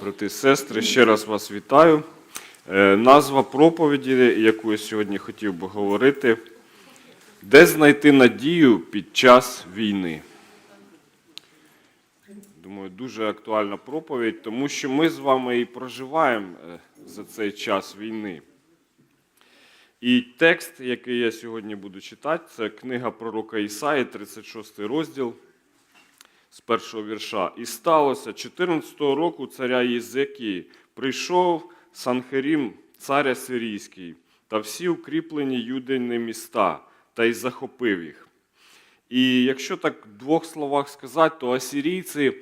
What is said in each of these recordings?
Брати і сестри, ще раз вас вітаю. Е, Назва проповіді, яку я сьогодні хотів би говорити, де знайти надію під час війни. Думаю, дуже актуальна проповідь, тому що ми з вами і проживаємо е, за цей час війни. І текст, який я сьогодні буду читати, це книга пророка Ісаї, 36 розділ з першого вірша. І сталося 14-го року царя Єзекії прийшов Санхерім, царя сирійський, та всі укріплені юдині міста, та й захопив їх. І якщо так в двох словах сказати, то асирійці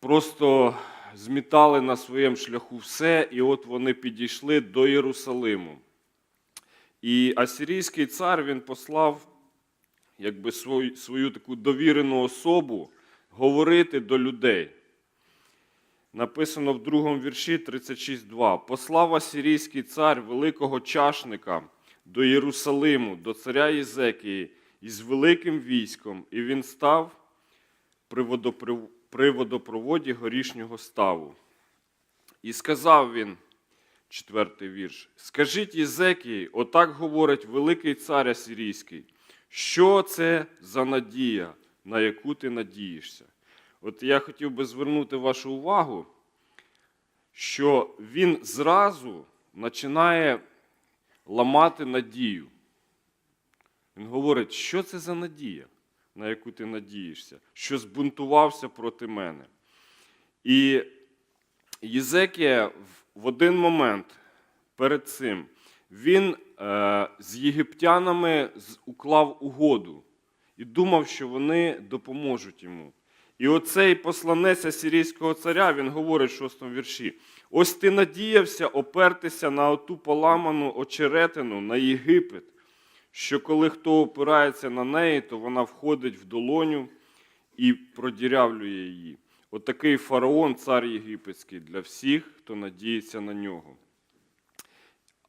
просто змітали на своєму шляху все, і от вони підійшли до Єрусалиму. І асирійський цар він послав якби свою, свою таку довірену особу говорити до людей. Написано в другому вірші 36.2. Послав асирійський цар великого чашника до Єрусалиму, до царя Єзекії із великим військом, і він став при водопроводі горішнього ставу. І сказав він, четвертий вірш, скажіть Єзекії, отак говорить великий цар Асирійський, що це за надія, на яку ти надієшся? От я хотів би звернути вашу увагу, що він зразу починає ламати надію. Він говорить, що це за надія, на яку ти надієшся, що збунтувався проти мене. І Єзекія в- один момент перед цим він з єгиптянами уклав угоду і думав, що вони допоможуть йому. І оцей посланець асирійського царя, він говорить в шостому вірші: ось ти надіявся опертися на оту поламану очеретину, на Єгипет, що коли хто опирається на неї, то вона входить в долоню і продірявлює її. Отакий фараон, цар єгипетський, для всіх, хто надіється на нього.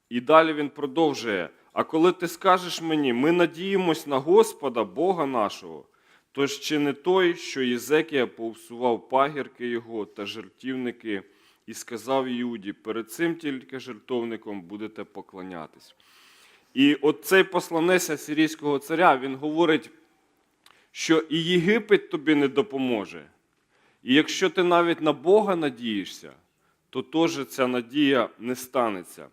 І далі він продовжує: а коли ти скажеш мені, ми надіємось на Господа, Бога нашого, то ж чи не той, що Єзекія повсував пагірки його та жертівники, і сказав Іуді, перед цим тільки жертовником будете поклонятись. І от цей посланець асирійського царя, він говорить, що і Єгипет тобі не допоможе. І якщо ти навіть на Бога надієшся, то теж ця надія не станеться.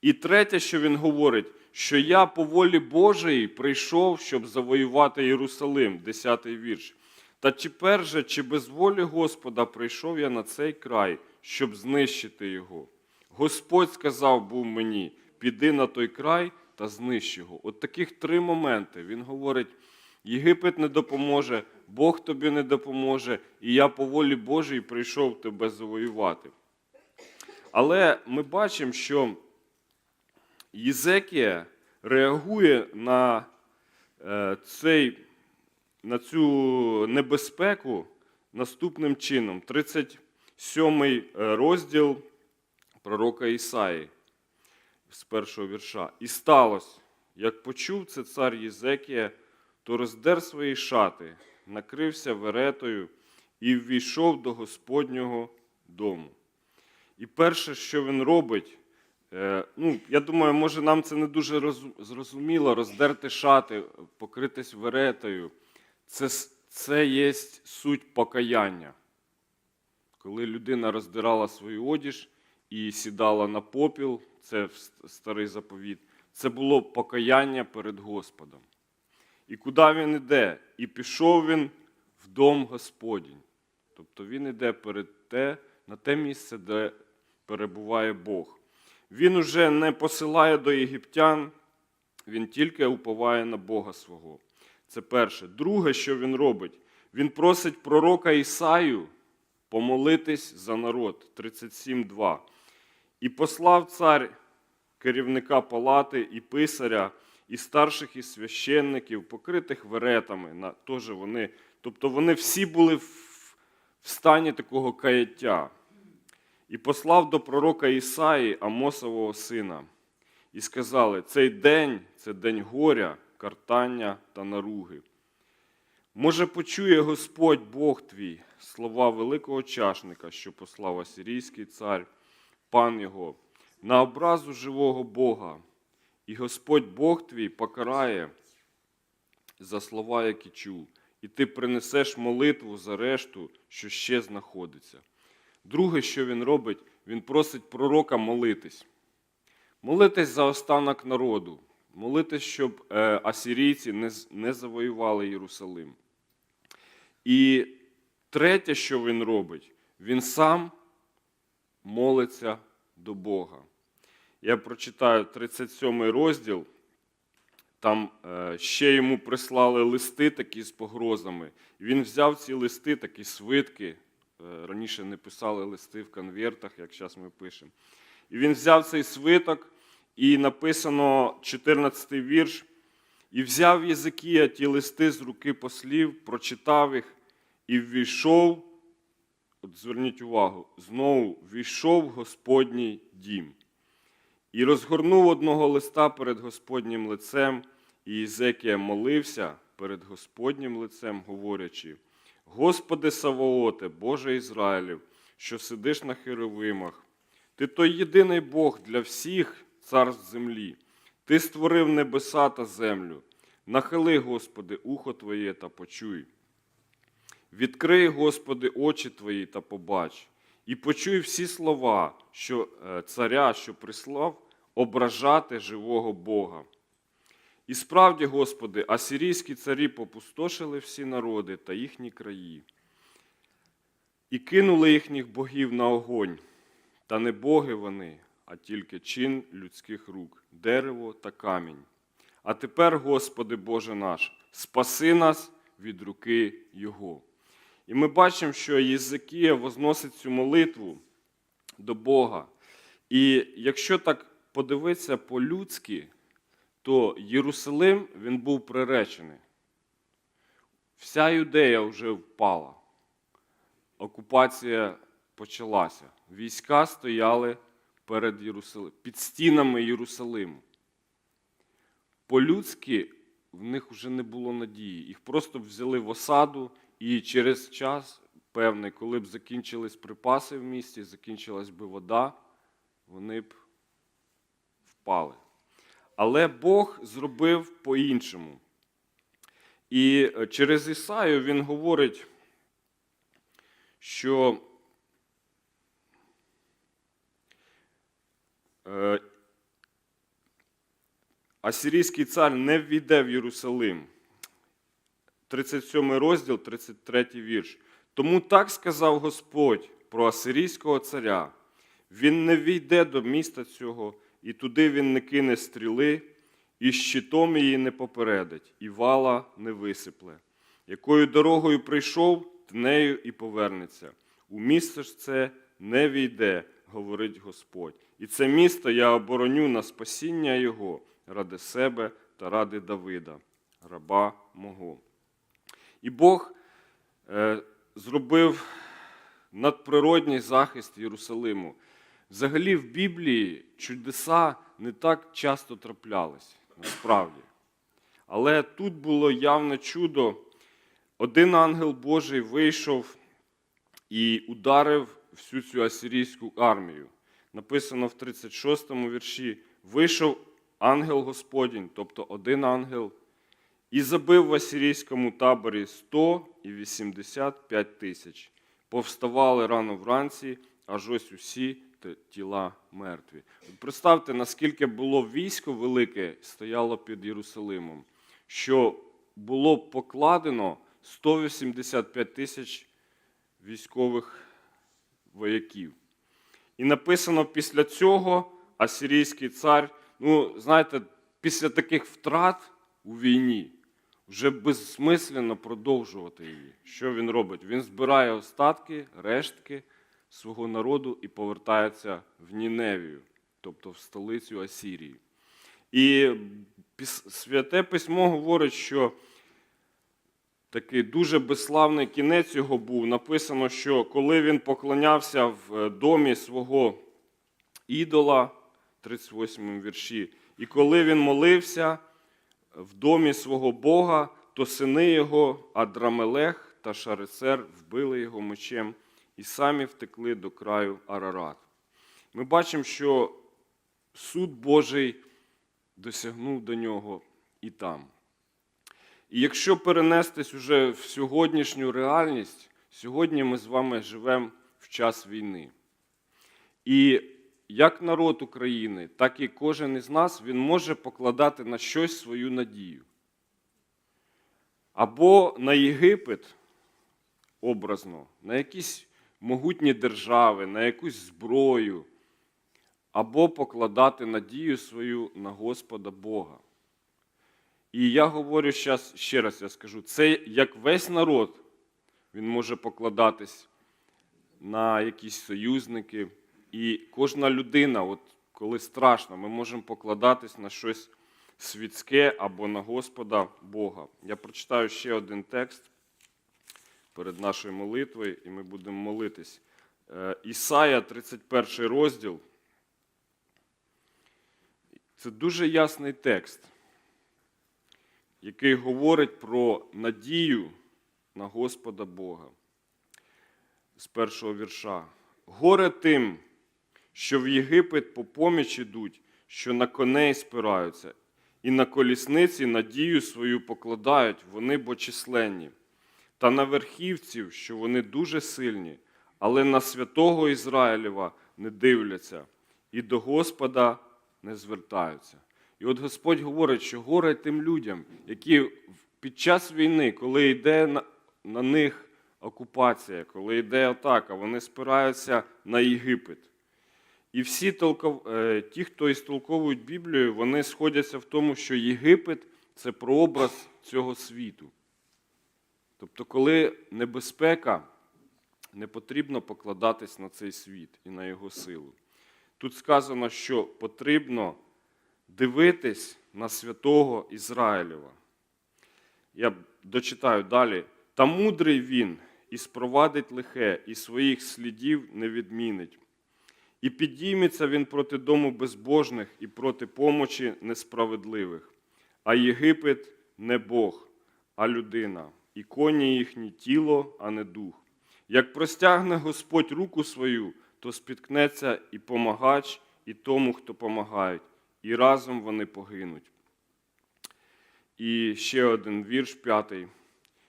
І третє, що він говорить, що я по волі Божої прийшов, щоб завоювати Єрусалим, 10-й вірш. Та тепер же, чи без волі Господа прийшов я на цей край, щоб знищити його. Господь сказав був мені: піди на той край та знищ його. От таких три моменти. Він говорить: Єгипет не допоможе, Бог тобі не допоможе, і я по волі Божій прийшов тебе завоювати. Але ми бачимо, що Єзекія реагує на, е, цей, на цю небезпеку наступним чином. 37 розділ пророка Ісаї з першого вірша. І сталося, як почув це цар Єзекія, то роздер свої шати, накрився веретою і ввійшов до Господнього дому. І перше, що він робить, е, ну, я думаю, може нам це не дуже розу- зрозуміло, роздерти шати, покритись веретою. Це, це є суть покаяння. Коли людина роздирала свою одіж і сідала на попіл, це старий заповіт, це було покаяння перед Господом. І куди він іде? І пішов він в дом Господній. Тобто він іде перед те, на те місце, де перебуває Бог. Він уже не посилає до єгиптян, він тільки уповає на Бога свого. Це перше. Друге, що він робить, він просить пророка Ісаю помолитись за народ. 37.2. І послав цар керівника палати і писаря, і старших і священників, покритих веретами. Вони, тобто вони всі були в стані такого каяття. І послав до пророка Ісаї, Амосового сина, і сказали: цей день це день горя, картання та наруги. Може, почує Господь Бог твій слова великого чашника, що послав асирійський цар, пан його, на образу живого Бога, і Господь Бог твій покарає за слова, які чув, і ти принесеш молитву за решту, що ще знаходиться. Друге, що він робить, він просить пророка молитись. Молитись за останок народу, молитись, щоб е, асирійці не, завоювали Єрусалим. І третє, що він робить, він сам молиться до Бога. Я прочитаю 37 розділ. Там е, ще йому прислали листи такі з погрозами. Він взяв ці листи, такі свитки. Е, раніше не писали листи в конвертах, як зараз ми пишемо. І він взяв цей свиток, і написано 14-й вірш. І взяв Єзикія ті листи з руки послів, прочитав їх і ввійшов. От зверніть увагу, знову ввійшов в Господній дім. І розгорнув одного листа перед Господнім лицем, і Єзекія молився перед Господнім лицем, говорячи: Господи Савооте, Боже Ізраїлів, що сидиш на херовимах, ти той єдиний Бог для всіх царств землі. Ти створив небеса та землю. Нахили, Господи, ухо Твоє та почуй. Відкрий, Господи, очі Твої та побач, і почуй всі слова, що е, царя, що прислав, ображати живого Бога. І справді, Господи, асирійські царі попустошили всі народи та їхні краї, і кинули їхніх богів на огонь, та не боги вони, а тільки чин людських рук, дерево та камінь. А тепер, Господи Боже наш, спаси нас від руки Його. І ми бачимо, що Єзикія возносить цю молитву до Бога. І якщо так подивитися по-людськи, то Єрусалим він був приречений. Вся юдея вже впала. Окупація почалася. Війська стояли перед Єрусалимом, під стінами Єрусалиму. По-людськи в них вже не було надії. Їх просто взяли в осаду, і через час певний, коли б закінчились припаси в місті, закінчилась би вода, вони б впали. Але Бог зробив по-іншому. І е, через Ісаю він говорить, що е, Асирійський цар не ввійде в Єрусалим. 37 розділ, 33 вірш. Тому так сказав Господь про Асирійського царя. Він не війде до міста цього, і туди він не кине стріли, і щитом її не попередить, і вала не висипле. Якою дорогою прийшов, нею і повернеться. У місто ж це не війде, говорить Господь. І це місто я обороню на спасіння його ради себе та ради Давида, раба мого. І Бог е, зробив надприродній захист Єрусалиму. Взагалі в Біблії чудеса не так часто траплялись, насправді. Але тут було явне чудо. Один ангел Божий вийшов і ударив всю цю асирійську армію. Написано в 36 вірші: вийшов ангел Господень, тобто один ангел, і забив в асирійському таборі 100 і 85 тисяч. Повставали рано вранці, аж ось усі тіла мертві. Представте, наскільки було військо велике, стояло під Єрусалимом, що було покладено 185 тисяч військових вояків. І написано після цього асирійський цар, ну, знаєте, після таких втрат у війні вже безсмислено продовжувати її. Що він робить? Він збирає остатки, рештки свого народу і повертається в Ніневію, тобто в столицю Асірії. І святе письмо говорить, що такий дуже безславний кінець його був. Написано, що коли він поклонявся в е, домі свого ідола, 38 вірші, і коли він молився в домі свого Бога, то сини його Адрамелех та Шаресер вбили його мечем і самі втекли до краю Арарат. Ми бачимо, що суд Божий досягнув до нього і там. І якщо перенестись уже в сьогоднішню реальність, сьогодні ми з вами живемо в час війни. І як народ України, так і кожен із нас він може покладати на щось свою надію. Або на Єгипет, образно, на якісь могутні держави, на якусь зброю, або покладати надію свою на Господа Бога. І я говорю щас, ще раз, я скажу, це як весь народ, він може покладатись на якісь союзники. І кожна людина, от коли страшно, ми можемо покладатись на щось світське або на Господа Бога. Я прочитаю ще один текст перед нашою молитвою, і ми будемо молитись. Е, Ісая, 31 розділ. Це дуже ясний текст, який говорить про надію на Господа Бога. З першого вірша. Горе тим, що в Єгипет по поміч ідуть, що на коней спираються, і на колісниці надію свою покладають, вони бо численні, та на верхівців, що вони дуже сильні, але на святого Ізраїлєва не дивляться, і до Господа не звертаються. І от Господь говорить, що горе тим людям, які під час війни, коли йде на, на них окупація, коли йде атака, вони спираються на Єгипет. І всі толков... е, ті, хто істолковують Біблію, вони сходяться в тому, що Єгипет це прообраз цього світу. Тобто, коли небезпека, не потрібно покладатись на цей світ і на його силу. Тут сказано, що потрібно дивитись на святого Ізраїлєва. Я дочитаю далі. Та мудрий він і спровадить лихе, і своїх слідів не відмінить. І підійметься він проти дому безбожних і проти помочі несправедливих. А Єгипет не Бог, а людина, і коні їхні тіло, а не дух. Як простягне Господь руку свою, то спіткнеться і помагач, і тому, хто помагають, і разом вони погинуть. І ще один вірш п'ятий.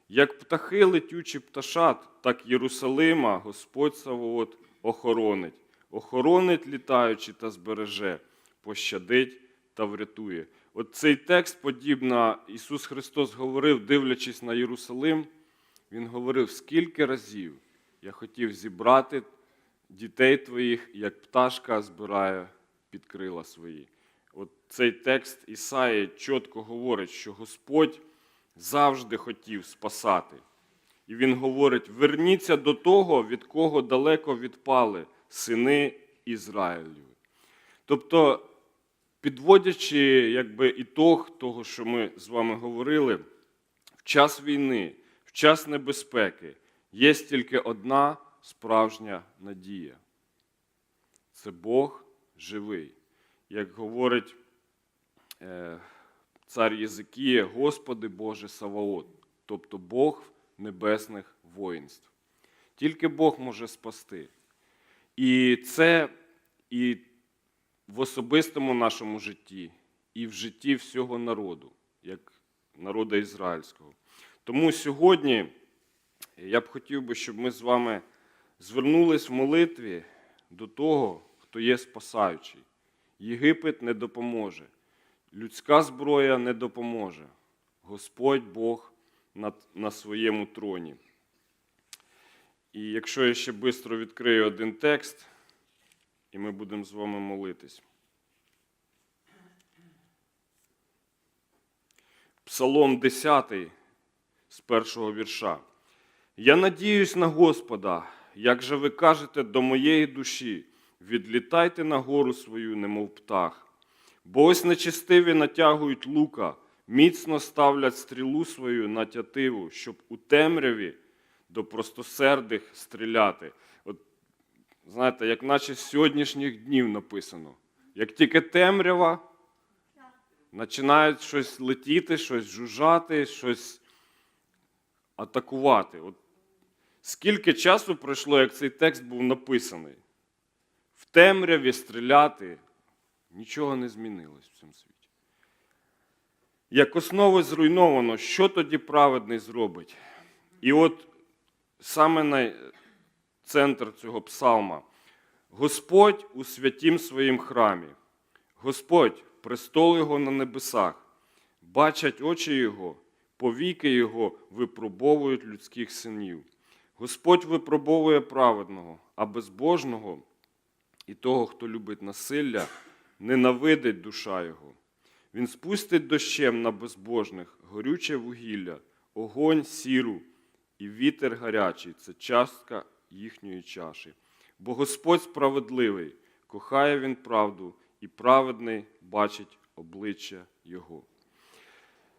Як птахи летючі пташат, так Єрусалима Господь Савоот охоронить, охоронить літаючи та збереже, пощадить та врятує. От цей текст, подібно Ісус Христос говорив, дивлячись на Єрусалим, Він говорив, скільки разів я хотів зібрати дітей твоїх, як пташка збирає під крила свої. От цей текст Ісаї чітко говорить, що Господь завжди хотів спасати. І він говорить: верніться до того, від кого далеко відпали сини Ізраїлю. Тобто, підводячи якби, ітог того, що ми з вами говорили, в час війни, в час небезпеки є тільки одна справжня надія. Це Бог живий. Як говорить е, цар Єзикія, Господи Боже Саваот, тобто Бог небесних воїнств. Тільки Бог може спасти. І це і в особистому нашому житті, і в житті всього народу, як народу ізраїльського. Тому сьогодні я б хотів би, щоб ми з вами звернулись в молитві до того, хто є спасаючий. Єгипет не допоможе. Людська зброя не допоможе. Господь Бог на, своєму троні. І якщо я ще швидко відкрию один текст, і ми будемо з вами молитись. Псалом 10 з першого вірша. Я надіюсь на Господа, як же ви кажете до моєї душі, відлітайте на гору свою, немов птах. Бо ось нечистиві натягують лука, міцно ставлять стрілу свою на тятиву, щоб у темряві до простосердих стріляти. Знаєте, як наче з сьогоднішніх днів написано. Як тільки темрява, починають щось летіти, щось жужжати, щось атакувати. От скільки часу пройшло, як цей текст був написаний? В темряві стріляти нічого не змінилось в цьому світі. Як основи зруйновано, що тоді праведний зробить? І от саме на центр цього псалма. Господь у святім своїм храмі. Господь, престол Його на небесах, бачать очі Його, повіки Його випробовують людських синів. Господь випробовує праведного, а безбожного і того, хто любить насилля, ненавидить душа Його. Він спустить дощем на безбожних горюче вугілля, огонь сіру і вітер гарячий це частка їхньої чаші. Бо Господь справедливий, кохає він правду, і праведний бачить обличчя Його.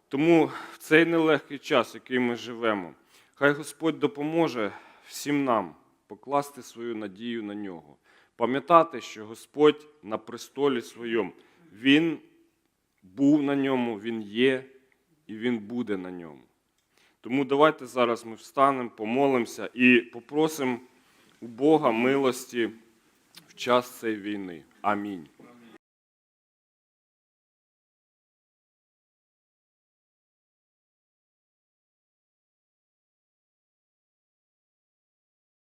Тому в цей нелегкий час, який ми живемо, хай Господь допоможе всім нам покласти свою надію на нього, пам'ятати, що Господь на престолі своєму, Він був на ньому, Він є і Він буде на ньому. Тому давайте зараз ми встанемо, помолимося і попросимо у Бога милості в час цієї війни. Амінь.